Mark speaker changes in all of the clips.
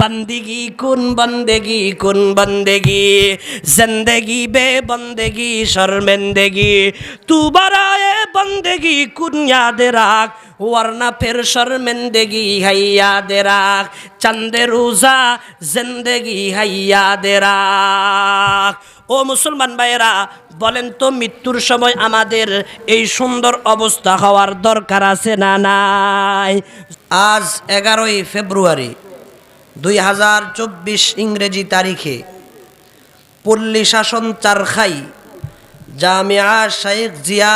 Speaker 1: বন্দেগি কোন বন্দেগি কোন বন্দেগি? জিন্দেগি বে বন্দেগি, শর্মেন্দেগি। তু বারায়ে বন্দেগি কোন ইয়াদে রাখ ওয়ারনা ফের শর্মেন্দেগি হাইয়াদে রাখ চান্দে রোজা, জেন্দেগী, হাইয়া দে রাখ ও মুসলমান ভাইয়েরা, বলেন তো মৃত্যুর সময় আমাদের এই সুন্দর অবস্থা হওয়ার দরকার আছে না নাই? আজ এগারোই ফেব্রুয়ারি। দুই হাজার চব্বিশ ইংরেজি তারিখে পল্লী শাসন চারখাই জামিয়া শাইখ জিয়া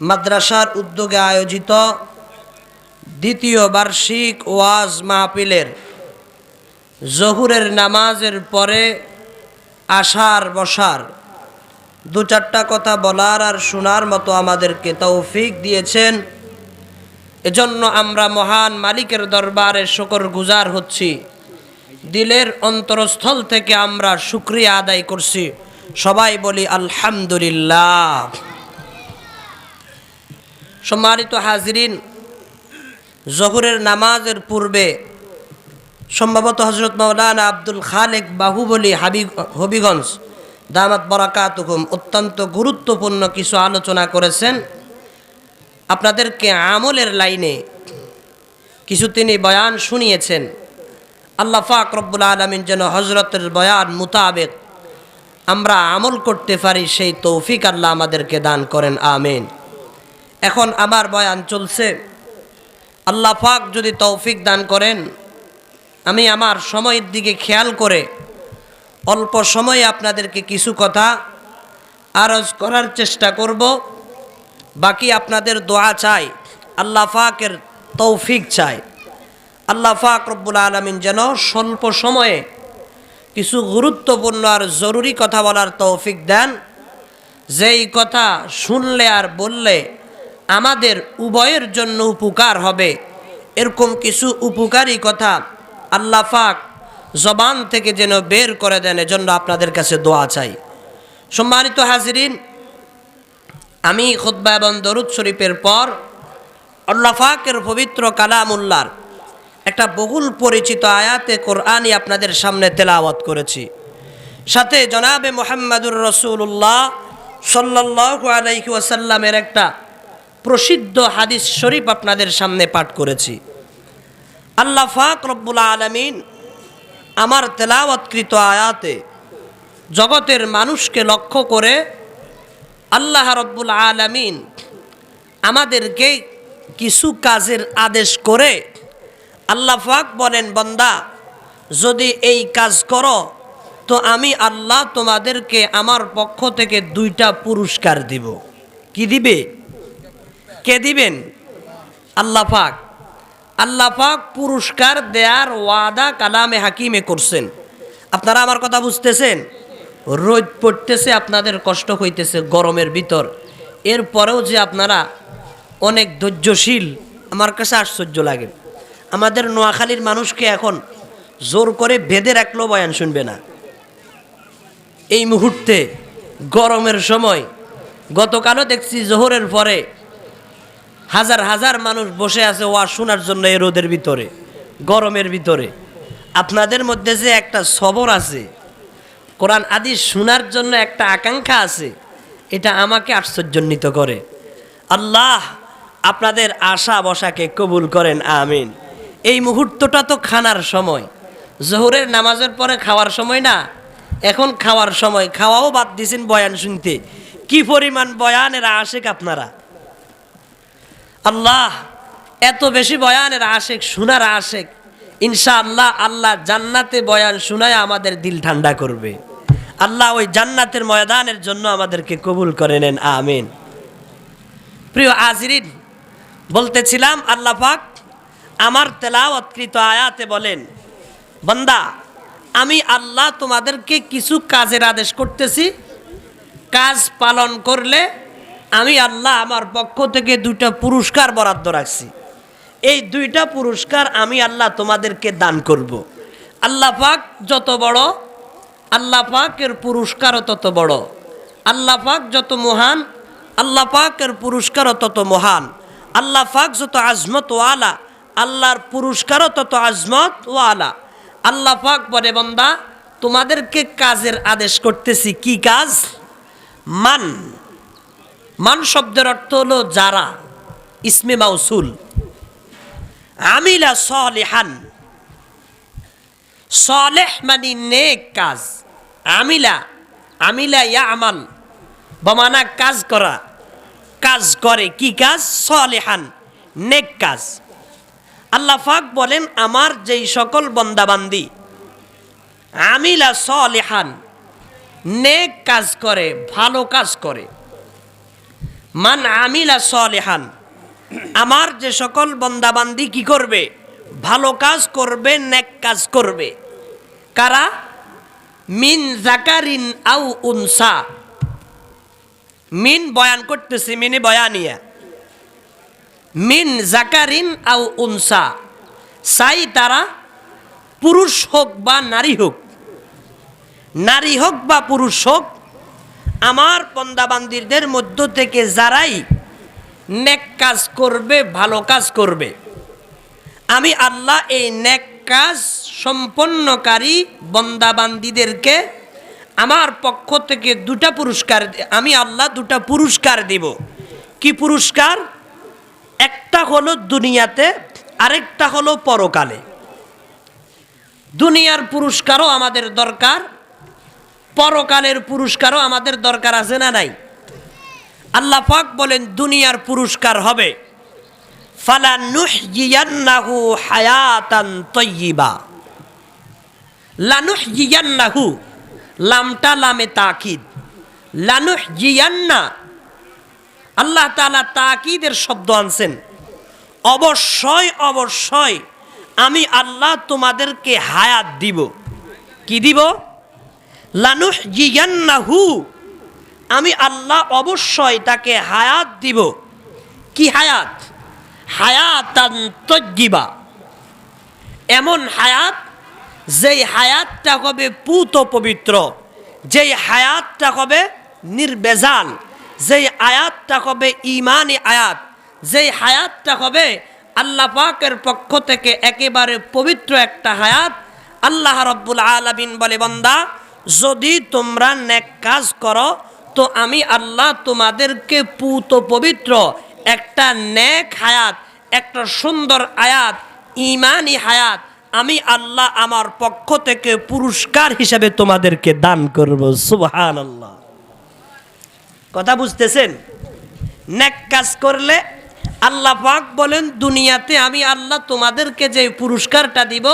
Speaker 1: মাদ্রাসার উদ্যোগে আয়োজিত দ্বিতীয় বার্ষিক ওয়াজ মাহফিলের জহুরের নামাজের পরে আসার বসার দু চারটা কথা বলার আর শোনার মতো আমাদেরকে তৌফিক দিয়েছেন। এজন্য আমরা মহান মালিকের দরবারে শকর গুজার হচ্ছি। দিলের অন্তরস্থল থেকে আমরা শুক্রিয়া আদায় করছি। সবাই বলি আলহামদুলিল্লাহ। সম্মানিত হাজরিন, জহুরের নামাজের পূর্বে সম্ভবত হজরত মৌলানা আব্দুল খালেক বাহুবলি হাবি হবিগঞ্জ দামাত বরাকাত হুকুম অত্যন্ত গুরুত্বপূর্ণ কিছু আলোচনা করেছেন। আপনাদেরকে আমলের লাইনে কিছু তিনি বয়ান শুনিয়েছেন। আল্লাহ ফাক রব্বুল আলমিন যেন হজরতের বয়ান মোতাবেক আমরা আমল করতে পারি, সেই তৌফিক আল্লাহ আমাদেরকে দান করেন, আমিন। এখন আমার বয়ান চলছে। আল্লাহ পাক যদি তৌফিক দান করেন, আমি আমার সময়ের দিকে খেয়াল করে অল্প সময়ে আপনাদেরকে কিছু কথা আরজ করার চেষ্টা করব। বাকি আপনাদের দোয়া চাই, আল্লাহ পাকের তৌফিক চাই। আল্লাহ পাক রব্বুল আলমিন যেন স্বল্প সময়ে কিছু গুরুত্বপূর্ণ আর জরুরি কথা বলার তৌফিক দেন। যেই কথা শুনলে আর বললে আমাদের উভয়ের জন্য উপকার হবে। এরকম কিছু উপকারী কথা আল্লাহ পাক জবান থেকে যেন বের করে দেন, এজন্য আপনাদের কাছে দোয়া চাই। সম্মানিত হাজিরিন আমি খুদ্া এবং দরুদ শরীফের পর আল্লাহ পাকের পবিত্র কালামুল্লার একটা বহুল পরিচিত আয়াতে কোরআনই আপনাদের সামনে তেলাওয়াত করেছি। সাথে জনাবে মোহাম্মদুর রসুল্লাহ সাল্লাহ আলাইহি ওয়াসাল্লামের একটা প্রসিদ্ধ হাদিস শরীফ আপনাদের সামনে পাঠ করেছি। আল্লাহ ফাক রব্বুল আলমিন আমার তেলাওয়াতকৃত আয়াতে জগতের মানুষকে লক্ষ্য করে আল্লাহ রব্বুল আলমিন আমাদেরকে কিছু কাজের আদেশ করে আল্লাহ ফাক বলেন, বন্দা, যদি এই কাজ করো, তো আমি আল্লাহ তোমাদেরকে আমার পক্ষ থেকে দুইটা পুরস্কার দিব। কি দিবে? কে দিবেন? আল্লাহ পাক। আল্লাহ পাক পুরস্কার দেয়ার ওয়াদা কালামে হাকিমে করছেন। আপনারা আমার কথা বুঝতেছেন? রোদ পড়তেছে, আপনাদের কষ্ট হইতেছে গরমের ভিতর। এরপরেও যে আপনারা অনেক ধৈর্যশীল, আমার কাছে আশ্চর্য লাগে। আমাদের নোয়াখালীর মানুষকে এখন জোর করে বেঁধে রাখলেও বয়ান শুনবে না। এই মুহূর্তে গরমের সময়, গতকালও দেখছি জোহরের পরে হাজার হাজার মানুষ বসে আছে ওয়া শোনার জন্য এই রোদের ভিতরে, গরমের ভিতরে। আপনাদের মধ্যে যে একটা সবর আছে কোরআন আদি শোনার জন্য একটা আকাঙ্ক্ষা আছে। এটা আমাকে আশ্চর্যান্বিত করে। আল্লাহ আপনাদের আশা বসাকে কবুল করেন, আমিন। এই মুহূর্তটা তো খানার সময়। জোহরের নামাজের পরে খাওয়ার সময় না, এখন খাওয়ার সময়। খাওয়াও বাদ দিয়েছেন বয়ান শুনতে। কি পরিমাণ বয়ানের আশেক আপনারা। আল্লাহ এত বেশি বয়ানের আশেক, শোনার আশেক। ইনশা আল্লাহ আল্লাহ জান্নাতে বয়ান শোনায় আমাদের দিল ঠান্ডা করবে। আল্লাহ ওই জান্নাতের ময়দানের জন্য আমাদেরকে কবুল করে নেন, আমিন। প্রিয় আজরিন বলতেছিলাম আল্লাহ পাক আমার তেলাওয়াতকৃত আয়াতে বলেন, বন্দা, আমি আল্লাহ তোমাদেরকে কিছু কাজের আদেশ করতেছি। কাজ পালন করলে আমি আল্লাহ আমার পক্ষ থেকে দুইটা পুরস্কার বরাদ্দ রাখছি। এই দুইটা পুরস্কার আমি আল্লাহ তোমাদেরকে দান করব। আল্লাহ পাক যত বড় আল্লাহ পাকের পুরস্কারও তত বড়। আল্লাহ পাক যত মহান, আল্লাহ পাকের পুরস্কারও তত মহান। আল্লাহ পাক যত আজমতওয়ালা আল্লাহর পুরস্কারও তত আজমত ও আলা। আল্লাহ পাক বলে, বন্দা, তোমাদেরকে কাজের আদেশ করতেছি। কি কাজ? মান। মান শব্দের অর্থ হলো যারা। ইসমে মাউসুল। আমিলা সলেহান। সলেহ মানে নেক কাজ। আমিলা আমিলা ইয়া আমাল বমানা কাজ করা। কাজ করে কি কাজ? সলেহান, নেক কাজ। আল্লাহ পাক বলেন, আমার যেই সকল বন্দাবান্দি, আমিলা সলেহান, নেক কাজ করে, ভালো কাজ করে। মান আমিলা সলেহান, আমার যে সকল বন্দাবান্দি কি করবে? ভালো কাজ করবে, নেক কাজ করবে। কারা? মিন জাকারিন আউ উনসা। মিন বয়ান করতেছি, মিনি বয়ানিয়া মিন জাকারিন আউ উনসা। সাই তারা পুরুষ হোক বা নারী হোক। নারী হোক বা পুরুষ হোক, আমার বন্দাবান্দিরদের মধ্য থেকে যারাই নেক কাজ করবে, ভালো কাজ করবে, আমি আল্লাহ এই নেক কাজ সম্পন্নকারী বন্দাবান্দিদেরকে আমার পক্ষ থেকে দুটা পুরস্কার আমি আল্লাহ দুটা পুরস্কার দিব। কি পুরস্কার? একটা হলো দুনিয়াতে, আরেকটা হলো পরকালে। দুনিয়ার পুরস্কারও আমাদের দরকার, পরকালের পুরস্কারও আমাদের দরকার আছে না নাই? আল্লাহ পাক বলেন, দুনিয়ার পুরস্কার হবে। ফালা নুহজিয়ান্নাহু হায়াতান তয়্যিবা লানুহজিয়ান্নাহু লামটা লামে তাকিদ। লানুহজিয়ান্না আল্লাহ তাআলা তাকিদের শব্দ আনছেন। অবশ্যই অবশ্যই আমি আল্লাহ তোমাদেরকে হায়াত দিব। কি দিব? লানুহ জিয়ান্নাহু আমি আল্লাহ অবশ্যই তাকে হায়াত দিব। কি হায়াত? হায়াতান তজ্জিবা। এমন হায়াত, যেই হায়াতটা হবে পুত পবিত্র, যেই হায়াতটা হবে নির্বেজাল, যেই আয়াতটা হবে ইমানি আয়াত, যেই হায়াতটা হবে আল্লাহ পাকের পক্ষ থেকে একেবারে পবিত্র একটা হায়াত, আল্লাহ রব্বুল আলামিন বলে, বন্দা, যদি তোমরা নেক কাজ করো, তো আমি আল্লাহ তোমাদেরকে পুত পবিত্র, একটা নেক হায়াত একটা সুন্দর আয়াত, ইমানি হায়াত, আমি আল্লাহ আমার পক্ষ থেকে পুরস্কার হিসাবে তোমাদেরকে দান করব সুবহান আল্লাহ কথা বুঝতেছেন? নেক কাজ করলে আল্লাহ পাক বলেন, দুনিয়াতে আমি আল্লাহ তোমাদেরকে যে পুরস্কারটা দিব,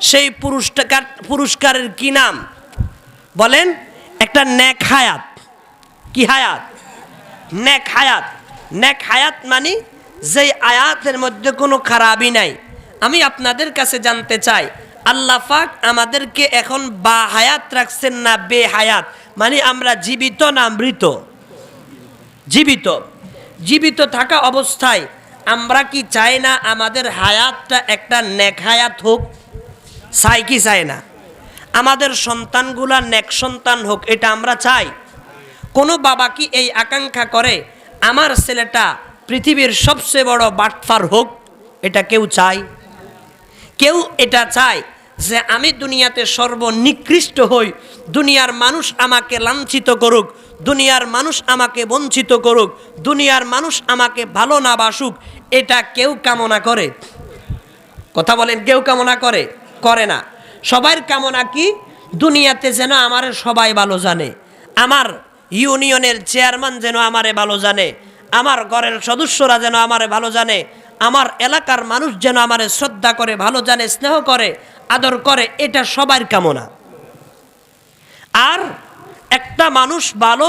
Speaker 1: সেই পুরস্কার, পুরস্কারের কি নাম? বলেন, একটা নেক হায়াত। কি হায়াত? নেক হায়াত। নেক হায়াত মানে যেই আয়াতের মধ্যে কোনো খারাপই নাই। আমি আপনাদের কাছে জানতে চাই, আল্লাহ পাক আমাদেরকে এখন বা হায়াত রাখছেন না বে হায়াত মানে আমরা জীবিত না মৃত? জীবিত। জীবিত থাকা অবস্থায় আমরা কি চাই না আমাদের হায়াতটা একটা নেক হায়াত হোক? চাই কি চাই না? আমাদের সন্তানগুলা নেক সন্তান হোক, এটা আমরা চাই। কোনো বাবা কি এই আকাঙ্ক্ষা করে, আমার ছেলেটা পৃথিবীর সবচেয়ে বড় বাটফার হোক, এটা কেউ চায়? কেউ এটা চায় যে আমি দুনিয়াতে সর্বনিকৃষ্ট হই, দুনিয়ার মানুষ আমাকে লাঞ্ছিত করুক, দুনিয়ার মানুষ আমাকে বঞ্চিত করুক, দুনিয়ার মানুষ আমাকে ভালো না বাসুক, এটা কেউ কামনা করে? কথা বলেন, কেউ কামনা করে? করে না। সবার কামনা কি? দুনিয়াতে যেন আমার সবাই ভালো জানে, আমার ইউনিয়নের চেয়ারম্যান যেন আমারে ভালো জানে আমার ঘরের সদস্যরা যেন আমারে ভালো জানে, আমার এলাকার মানুষ যেন আমারে শ্রদ্ধা করে, ভালো জানে, স্নেহ করে, আদর করে, এটা সবার কামনা। আর একটা মানুষ ভালো,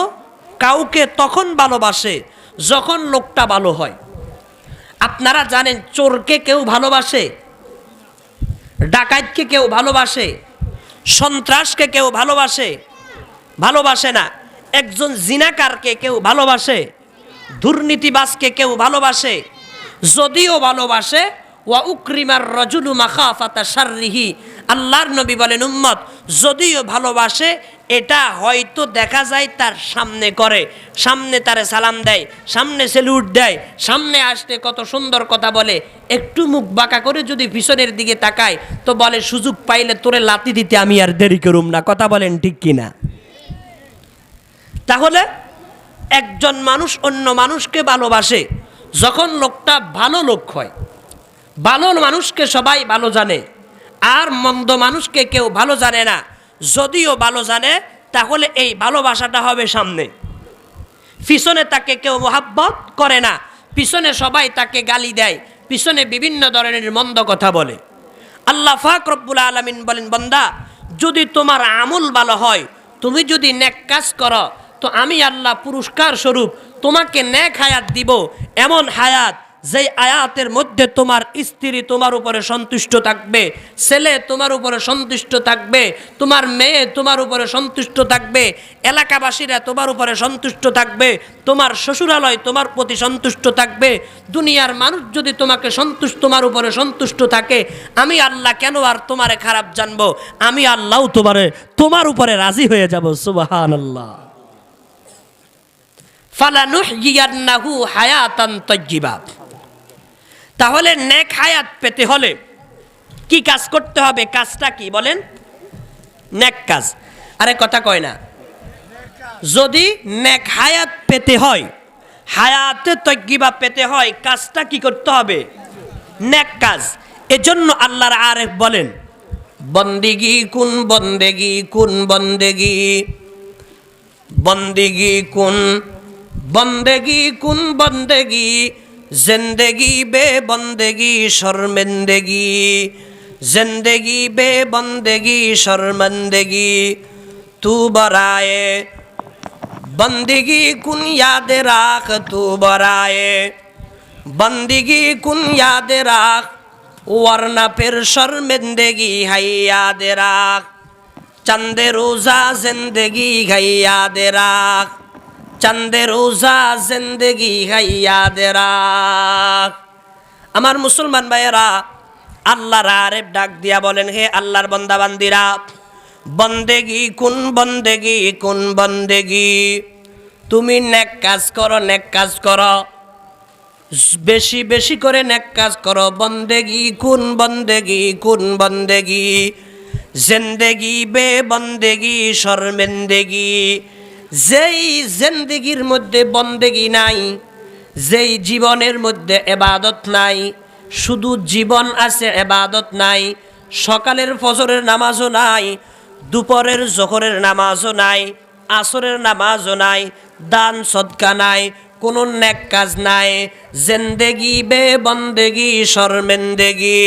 Speaker 1: কাউকে তখন ভালোবাসে যখন লোকটা ভালো হয়। আপনারা জানেন, চোরকে কেউ ভালোবাসে, ডাকাতকে কেউ ভালোবাসে, সন্ত্রাসকে কেউ ভালোবাসে ভালোবাসে না, একজন জিনাকারকে কেউ ভালোবাসে। দুর্নীতিবাজকে কেউ ভালোবাসে? যদিও ভালোবাসে, ওয়া উক্রিমার রজুলু মাখাফাতা শাররিহি। আল্লাহর নবী বলেন, উম্মত, যদিও ভালোবাসে, এটা হয়তো দেখা যায় তার সামনে করে। সামনে তারে সালাম দেয়, সামনে সেলুট দেয়, সামনে আসতে কত সুন্দর কথা বলে। একটু মুখ বাঁকা করে যদি পিছনের দিকে তাকায়, তো বলে, সুযোগ পাইলে তোরে লাতি দিতে আমি আর দেরি করুম না। কথা বলেন ঠিক কিনা? তাহলে একজন মানুষ অন্য মানুষকে ভালোবাসে, যখন লোকটা ভালো লোক হয়। ভালো মানুষকে সবাই ভালো জানে, আর মন্দ মানুষকে কেউ ভালো জানে না। যদিও ভালো জানে, তাহলে এই ভালোবাসাটা হবে সামনে। পিছনে তাকে কেউ মোহাব্বত করে না। পিছনে সবাই তাকে গালি দেয়। পিছনে বিভিন্ন ধরনের মন্দ কথা বলে। আল্লাহ ফাক রব্বুল আলমিন বলেন, বন্দা, যদি তোমার আমল ভালো হয়, তুমি যদি নেক কাজ করো তো আমি আল্লাহ পুরস্কার স্বরূপ তোমাকে ন্যাক হায়াত দিব, এমন হায়াত যেই আয়াতের মধ্যে তোমার স্ত্রী তোমার উপরে সন্তুষ্ট থাকবে, ছেলে তোমার উপরে সন্তুষ্ট থাকবে, তোমার মেয়ে তোমার উপরে সন্তুষ্ট থাকবে, এলাকাবাসীরা তোমার উপরে সন্তুষ্ট থাকবে, তোমার শ্বশুরালয় তোমার প্রতি সন্তুষ্ট থাকবে, দুনিয়ার মানুষ যদি তোমাকে সন্তুষ্ট, তোমার উপরে সন্তুষ্ট থাকে, আমি আল্লাহ কেন আর তোমারে খারাপ জানব? আমি আল্লাহ তোমারে, তোমার উপরে রাজি হয়ে যাব সুবাহান আল্লাহ ফালানুহিয়ান্নাহু হায়াতান তজ্জিবা। তাহলে নেক হায়াত পেতে হলে কি কাজ করতে হবে? কাজটা কি বলেন? নেক কাজ। আরে কথা কয় না। যদি নেক হায়াত পেতে হয়, হায়াতে তজ্ঞিবা পেতে হয়, কাজটা কি করতে হবে? নেক কাজ। এজন্য আল্লাহর আরেফ বলেন, বন্দিগি কোন বন্দেগি কোন বন্দেগি বন্দেগি কুন বন্দেগি, কোন বন্দেগি? জিন্দেগি বে বন্দেগি, শর্মেন্দেগি। জিন্দেগি বে বন্দেগি, শর্মেন্দেগি। তু বরায়ে। বন্দিগি, কুন ইয়াদ রাখ? তু বরায়ে। বন্দিগি, কুন ইয়াদ রাখ? ওয়ারনা ফের শর্মেন্দেগি, হাই রাখ। চন্দে রোজা, জিন্দেগি, হাই রাখ। চান্দে রোজা, জিন্দগি হাইয়া দেরা। আমার মুসলমান ভাইয়েরা, আল্লাহর আরেফ ডাক দিয়া বলেন, হে আল্লাহর বন্দাবান্দিরা, বন্দেগি কোন বন্দেগি কোন বন্দেগি? তুমি নেক কাজ করো, নেক কাজ করো। বেশি বেশি করে নেক কাজ করো। বন্দেগি কোন বন্দেগি কোন বন্দেগি? জেন্দেগি বে বন্দেগি, শর্মেন্দেগি। যেই জিন্দেগির মধ্যে বন্দেগি নাই, যেই জীবনের মধ্যে এবাদত নাই, শুধু জীবন আছে, এবাদত নাই, সকালের ফজরের নামাজও নাই, দুপুরের জোহরের নামাজও নাই, আসরের নামাজও নাই, দান সদকা নাই কোনো নেক কাজ নাই। জেন্দেগি বে বন্দেগি, শর্মেন্দেগি।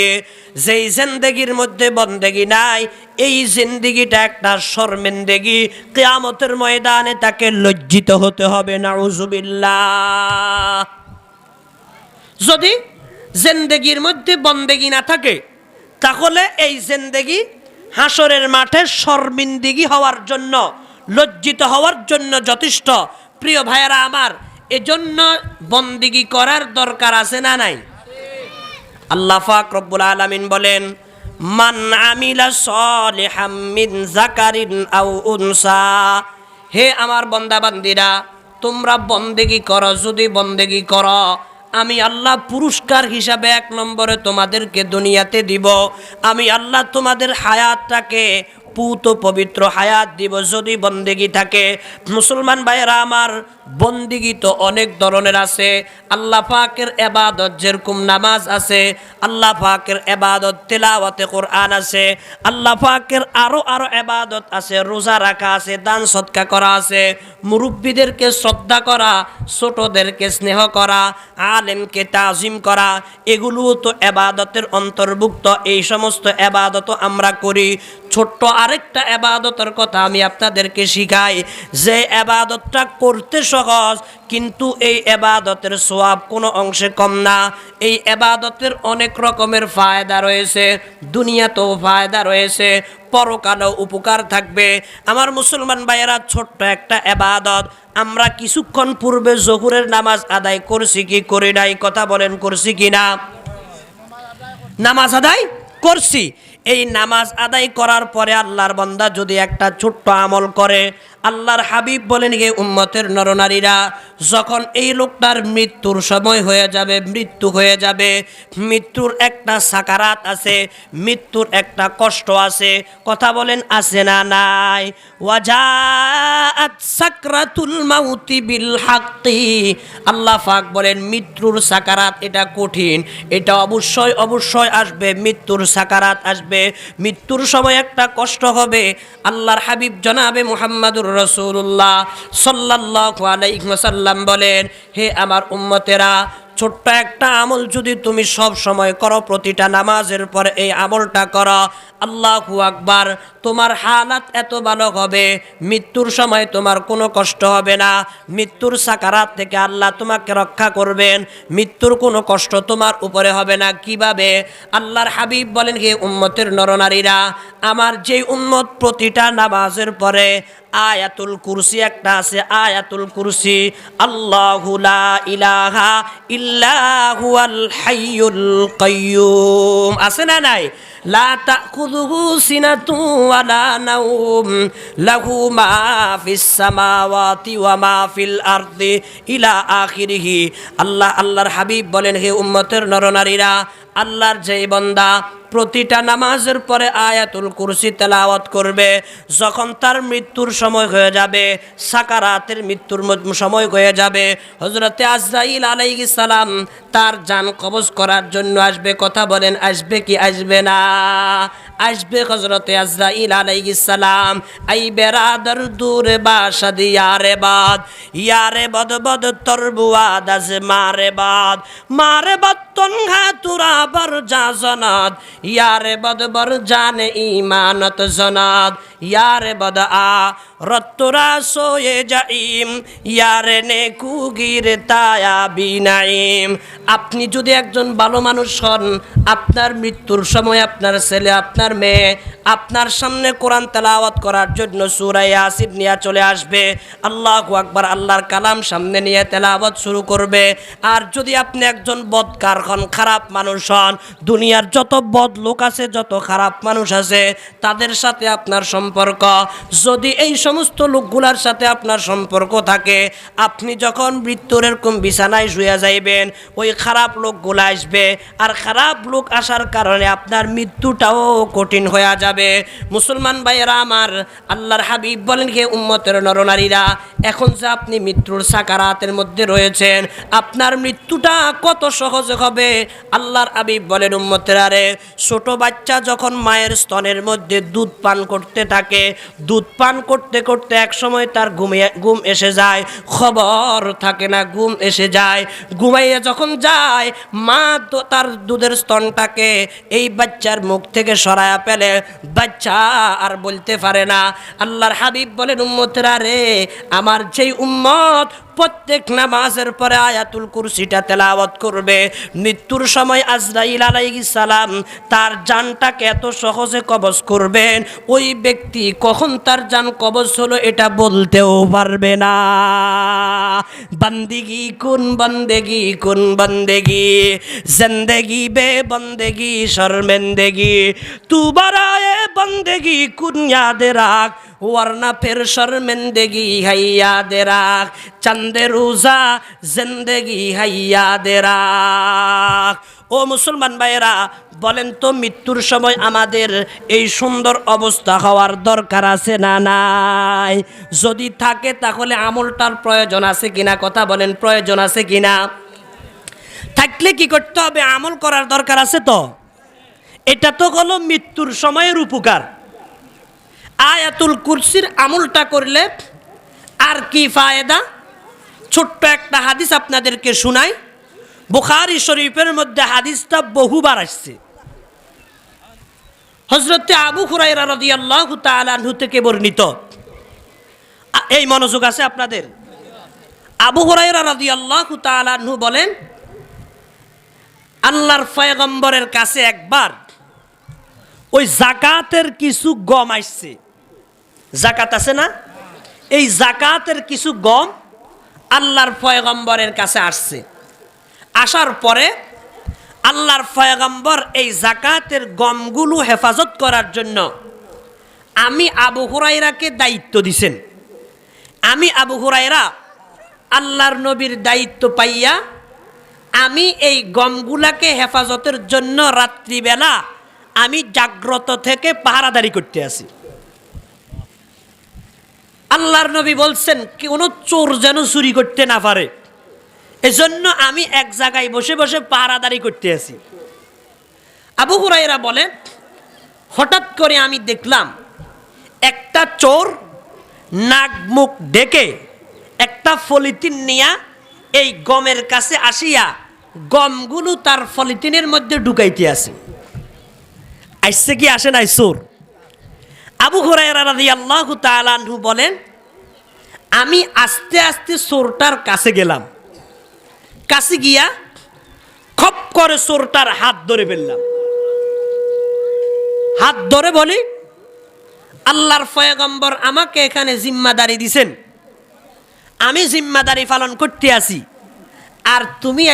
Speaker 1: যেই জেন্দেগির মধ্যে বন্দেগি নাই, এই জিন্দিগিটা একটা শর্মেন্দেগি। কেয়ামতের ময়দানে তাকে লজ্জিত হতে হবে, নাউজুবিল্লাহ। যদি জেন্দেগির মধ্যে বন্দেগি না থাকে, তাহলে এই জেন্দেগি হাসরের মাঠে শর্মিন্দিগি হওয়ার জন্য, লজ্জিত হওয়ার জন্য যথেষ্ট। প্রিয় ভাইয়েরা আমার এজন্য বন্দিগি করার দরকার আছে না নাই? আল্লাহ পাক রব্বুল আলামিন বলেন, মান আমিলা সলিহাম মিন জাকারিন আও উনসা। হে আমার বান্দা বান্দিরা তোমরা বন্দেগি করো, যদি বন্দেগি করো, আমি আল্লাহ পুরস্কার হিসাবে এক নম্বরে তোমাদেরকে দুনিয়াতে দিব। আমি আল্লাহ তোমাদের হায়াতটাকে, পুত পবিত্র হায়াত দিব যদি বন্দেগি থাকে। মুসলমান ভাইয়েরা, আমার বন্দিগি তো অনেক ধরনের আছে। আল্লাহ পাকের এবাদত যেরকম নামাজ আছে, আল্লাহ পাকের এবাদত তেলাওয়াতে কোরআন আছে, আল্লাহ পাকের আরও আরও এবাদত আছে, রোজা রাখা আছে, দান সৎকা করা আছে, মুরব্বীদেরকে শ্রদ্ধা করা, ছোটদেরকে স্নেহ করা, আলেমকে তাজিম করা, এগুলোও তো এবাদতের অন্তর্ভুক্ত। এই সমস্ত এবাদতও আমরা করি। ছোট্ট আরেকটা এবাদতের কথা আমি আপনাদেরকে শিখাই। যে এবাদতটা করতে সহজ কিন্তু এই এবাদতের সোয়াব কোনো অংশে কম না। এই এবাদতের অনেক রকমের ফায়দা রয়েছে, দুনিয়াতেও ফায়দা রয়েছে, পরকালেও উপকার থাকবে। আমার মুসলমান ভাইয়েরা, ছোট্ট একটা এবাদত। আমরা কিছুক্ষণ পূর্বে জহুরের নামাজ আদায় করছি কি করি নাই, কথা বলেন করছি কি না? নামাজ আদায় করছি। এই নামাজ আদায় করার পরে আল্লাহর বান্দা যদি একটা ছোট্ট আমল করে আল্লাহর হাবিব বলেন গে উম্মতের নরনারীরা, যখন এই লোকটার মৃত্যুর সময় হয়ে যাবে, মৃত্যু হয়ে যাবে, মৃত্যুর একটা সাকারাত আছে, মৃত্যুর একটা কষ্ট আছে, কথা বলেন, আছে না নাই? সাকরাতুল মাউতি বিল হাক্কি আল্লাহ পাক বলেন, মৃত্যুর সাকারাত, এটা কঠিন। এটা অবশ্যই অবশ্যই আসবে, মৃত্যুর সাকারাত আসবে, মৃত্যুর সময় একটা কষ্ট হবে। আল্লাহর হাবিব জনাবে মুহাম্মাদুর রসুল্লাহ আলাইহি বলেন, হে আমার উম্মতেরা, ছোট্ট একটা আমল যদি তুমি সব সময় করো, প্রতিটা নামাজের পর এই আমলটা করো, আল্লাহু আকবার, তোমার হালাত এত ভালো হবে, মৃত্যুর সময় তোমার কোনো কষ্ট হবে না, মৃত্যুর সাকারাত থেকে আল্লাহ তোমাকে রক্ষা করবেন, মৃত্যুর কোনো কষ্ট তোমার উপরে হবে না। কীভাবে? আল্লাহর হাবিব বলেন, হে উম্মতের নরনারীরা আমার যে উম্মত প্রতিটা নামাজের পরে আয়াতুল কুরসি একটা আছে, আয়াতুল কুরসি, আল্লাহু ইলাহা হাইয়ুল আছে না নাই? আল্লাহ, আল্লাহর হাবিব বলেন, হে উম্মতের নরনারীরা, আল্লাহর যেই বন্দা প্রতিটা নামাজের পরে আয়াতুল কুরসি তেলাওয়াত করবে। যখন তার মৃত্যুর সময় হয়ে যাবে, সাকারাতের মৃত্যুর সময় হয়ে যাবে হজরতে আজরাইল আলাইহিস সালাম তার যান কবজ করার জন্য আসবে। কথা বলেন, আসবে কি আসবে না? আসবে হজরতে আজরাইল আলাইসালাম সালাম। আই বেরাদর দূরে বাসাদ ইয়ারে বাদ ইয়ারে বদ বদ তরবুয়াদ আজ মারে বাদ। মারে বদ তনঘা তুরা বর যা জনাদ ইয়ারে বদ বর জানে ইমানত জনাদ ইয়ারে বদ আ রত্তরা সোয়ে যাইম, ইয়ারে নে কুগির তায়া বিনাইম আপনি যদি একজন ভালো মানুষ হন, আপনার মৃত্যুর সময় আপনার ছেলে, আপনার মেয়ে, আপনার সামনে কোরআন তেলাওয়াত করার জন্য সুরাই আসিদ নিয়ে চলে আসবে। আল্লাহ আকবার, আল্লাহর কালাম সামনে নিয়ে তেলাওয়াত শুরু করবে। আর যদি আপনি একজন বদকার হন, খারাপ মানুষ হন, দুনিয়ার যত বদ লোক আছে, যত খারাপ মানুষ আছে, তাদের সাথে আপনার সম্পর্ক। যদি এই সমস্ত লোকগুলার সাথে আপনার সম্পর্ক থাকে। আপনি যখন মৃত্যুর এরকম বিছানায় শুয়ে যাইবেন, ওই খারাপ লোকগুলো আসবে। আর খারাপ লোক আসার কারণে আপনার মৃত্যুটাও কঠিন হয়ে যাবে। মুসলমান ভাইয়েরা আমার, আল্লাহর হাবিব বলেন কে উম্মতের নরনারীরা, এখন যে আপনি মৃত্যুর সাকারাতের মধ্যে রয়েছেন, আপনার মৃত্যুটা কত সহজে হবে? আল্লাহর হাবিব বলেন, উম্মতের আরে ছোট বাচ্চা যখন মায়ের স্তনের মধ্যে দুধ পান করতে থাকে, দুধ পান করতে করতে এক সময় তার ঘুমিয়ে, ঘুম এসে যায়। খবর থাকে না, ঘুম এসে যায়। ঘুমাইয়ে যখন যায়, মা তো তার দুধের স্তনটাকে এই বাচ্চার মুখ থেকে সরায়া পেলে বাচ্চা আর বলতে পারে না। আল্লাহর হাবিব বলেন, উম্মতেরা রে, আমার যেই উম্মত প্রত্যেক নামাজের পরে আয়াতুল কুরসিটা তেলাওয়াত করবে। মৃত্যুর সময় আজরাইল আলাইহিস সালাম তার জানটাকে এত সহজে কবজ করবেন। ওই ব্যক্তি কখন তার জান কবজ হলো এটা বলতেও পারবে না। বন্দেগি কোন বন্দেগি কোন বন্দেগি? জিন্দেগি বে বন্দেগি, শর্মেন্দেগি। তু বরায়ে বন্দেগি কুন রাখ ওয়ারনা ফের শর্মেন্দেগি হাইয়া দে রাখ চান্দে রোজা জিন্দেগি হাইয়া দে রাখ ও মুসলমান ভাইয়েরা, বলেন তো মৃত্যুর সময় আমাদের এই সুন্দর অবস্থা হওয়ার দরকার আছে না নাই? যদি থাকে তাহলে আমলটার প্রয়োজন আছে কিনা? কথা বলেন, প্রয়োজন আছে কিনা? থাকলে কি করতে হবে? আমল করার দরকার আছে তো? এটা তো হলো মৃত্যুর সময়ের উপকার। আয়াতুল কুরসির আমলটা করলে আর কি ফায়দা? ছোট্ট একটা হাদিস আপনাদেরকে শোনাই। বুখারি শরীফের মধ্যে হাদিসটা বহুবার আসছে। হজরতে আবু হুরাইরা রাদিয়াল্লাহু তাআলা থেকে বর্ণিত। এই মনোযোগ আছে আপনাদের? আবু হুরাইরা রাদিয়াল্লাহু তাআলা আনহু বলেন, আল্লাহর পয়গম্বরের কাছে একবার ওই জাকাতের কিছু গম আসছে। জাকাত আছে না? এই জাকাতের কিছু গম আল্লাহর পয়গম্বরের কাছে আসছে। আসার পরে আল্লাহর ফয়গম্বর এই জাকাতের গমগুলো হেফাজত করার জন্য আমি আবু হুরাইরাকে দায়িত্ব দিছেন। আমি আবু হুরাইরা আল্লাহর নবীর দায়িত্ব পাইয়া আমি এই গমগুলাকে হেফাজতের জন্য রাত্রিবেলা আমি জাগ্রত থেকে পাহারাদারি করতে আসি। আল্লাহর নবী বলছেন কোনো চোর যেন চুরি করতে না পারে। এজন্য আমি এক জায়গায় বসে বসে পাহারাদারি করতে আছি। আবু হুরাইরা বলেন হঠাৎ করে আমি দেখলাম, একটা চোর নাক মুখ ডেকে একটা ফলিতিন নিয়া এই গমের কাছে আসিয়া গমগুলো তার ফলিতিনের মধ্যে ঢুকাইতে আসে আইসে কি আসে নাই চোর? আবু রাদিয়াল্লাহু তাআলা বলেন, আমি আস্তে আস্তে চোরটার কাছে গেলাম। কাছে গিয়া খপ করে চোরটার হাত ধরে ফেললাম। হাত ধরে বলি, আল্লাহর ফয়গম্বর আমাকে এখানে জিম্মাদারি দিছেন। আমি জিম্মাদারি পালন করতে আসি আর তুমি